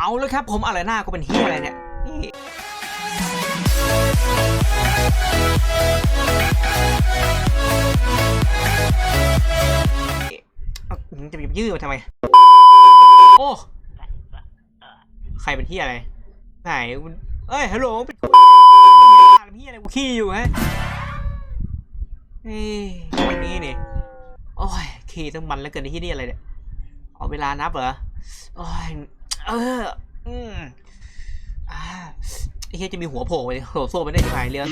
เอาเลยครับผมอะไรหน้าก็เป็นเฮียอะไรเนี่ยนี่เอาจะไปยืดมาทำไม โอ้ ใครเป็นเฮียอะไร ไหนเอ้ย ฮัลโหลเป็นเป็นเฮียอะไรกูขี้อยู่ฮะเฮ้วันนี้นี่โอ้ย ขี้ต้องมันแล้วเกินที่นี่อะไรเนี่ย เอาเวลานับเหรอ โอ้ย เออ อืมอ่าไอ้เฮียจะมีหัวโผล่ไปโผล่โซ่ไปได้ที่ไหนเรื่อง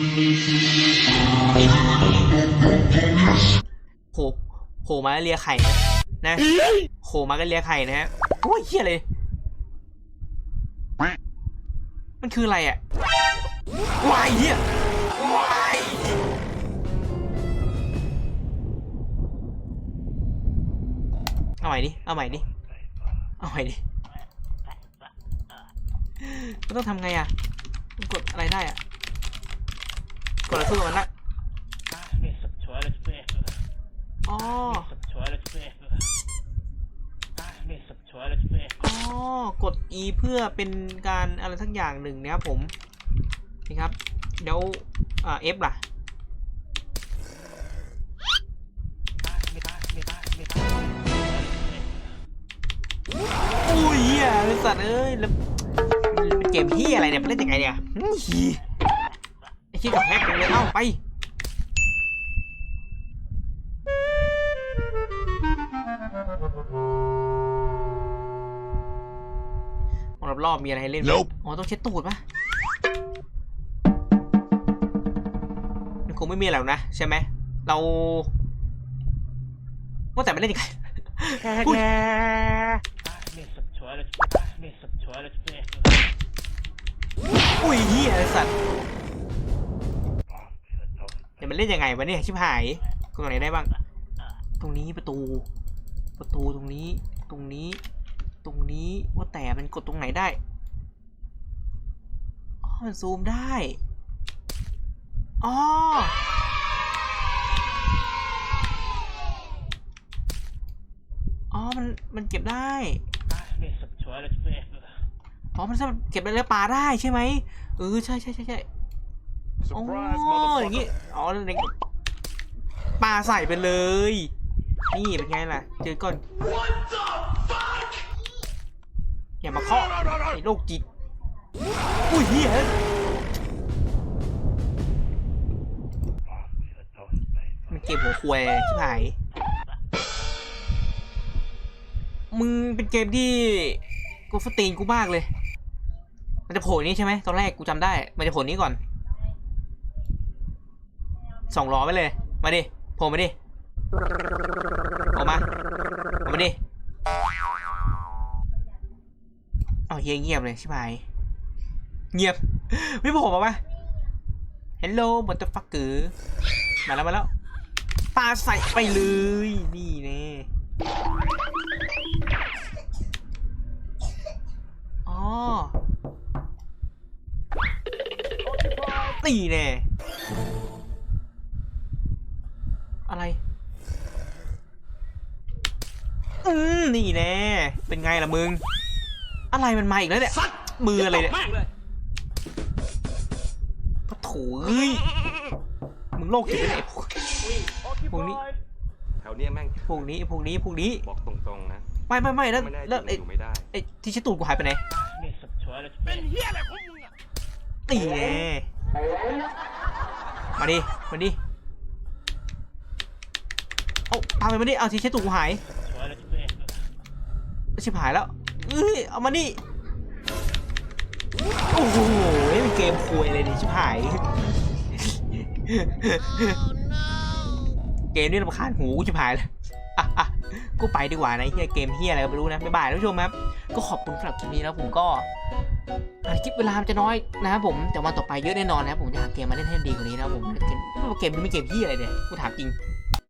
โผล่โผล่มาแล้วเลียไข่นะนะโผล่มาก็เลียไข่นะฮะโอ้ยเฮียเลย มันคืออะไรอะวายเฮียวายเอาใหม่ดิ เอาใหม่ดิ เอาใหม่ดิ มันต้องทำไงอะมันกดอะไรได้อะ กดอะไรสู้กับมันได้ Mesut tuvalet paper. อ๋อ Mesut tuvalet paper. Mesut tuvalet paper. อ๋อกด E เพื่อเป็นการอะไรสักอย่างหนึ่งนะครับผมนี่ครับ เดี๋ยวอ่า F ล่ะอุ้ยเฮียไอ้สัตว์เอ้ยแล้วมันเป็นเกมเฮียอะไรเนี่ยมันเล่นยังไงเนี่ยอื้อหีไอ้ชี้ยกับแฮกเลยเอ้าไปรอบรอบๆมีอะไรให้เล่นไหม Nope อ๋อต้องเช็ดตูดปะมันคงไม่มีแล้วนะใช่ไหม เราว่าแต่มันเล่นยังไงอุ้ย อุ้ยเฮียไอ้สัตว์เดี๋ยวมันเล่นยังไงวะเนี่ยชิบหายกดตรงไหนได้บ้าง ตรงนี้ประตู ประตูตรงนี้ ตรงนี้ ตรงนี้ว่าแต่มันกดตรงไหนได้อ๋อมันซูมได้อ๋ออ๋อมันมันเก็บได้ Mesut tuvalet paper. อ๋อมันสามารถเก็บได้แล้วปลาได้ใช่ไหมเออใช่ใช่ใช่ใช่อ๋อ Surprise, อย่างงี้ motherfucker. อ๋อเด็กปลาใส่ไปเลย นี่เป็นไงล่ะ เจอก่อนอย่ามาเคาะไอ้โรคจิตอุ้ยเฮียมันเกมหัวควยชิบหายมึงเป็นเกมที่กูสตรีนกูมากเลย มันจะโผล่นี้ใช่ไหมตอนแรกกูจำได้ มันจะโผล่นี้ก่อนสองล้อไปเลย มาดิโผล่มาดิโผล่มาโผล่มาดิเอาเฮียเงียบเลยใชิบหายเงียบ ไม่โผล่มาปะ Hello motherfucker มาแล้วมาแล้วปาใส่ไปเลย นี่แน่ นี่แน่อะไรอืมนี่แน่เป็นไงล่ะมึง อะไรมันมาอีกแล้วเนี่ยมืออะไรเนี่ยปะโถเอ้ยมึงโลกจิตไปไหนพวกพวกนี้แถวเนี้ยแม่งพวกนี้พวกนี้พวกนี้บอกตรงๆนะไม่ไม่ไม่แล้วไม่ได้แล้วจไอ้ริงอยู่ไม่ได้ไอ้ที่ชิดตูดกูหายไปไหน Mesut tuvalet paper. ตีแน่ มาดิ มาดิ เอาตามไปมาดิ เอาที่ชิดตูกูหายชิบหายแล้วเอ้ย เอามานี่โอ้โหเป็นเกมคุยเลยดิชิบหาย เกมนี่รำคาญหูชิบหายเลยกูไปดีกว่านะเฮียเกมเฮียอะไรก็ไม่รู้นะ บ๊ายบายท่านผู้ชมครับ ก็ขอบคุณสำหรับคลิปนี้แล้วผมก็ คลิปเวลามันจะน้อยนะครับผม แต่วันต่อไปเยอะแน่นอนนะครับผมจะหาเกมมาเล่นให้ดีกว่านี้นะครับผมเกมเกมดีไม่เกมที่อะไรเลยกูถามจริง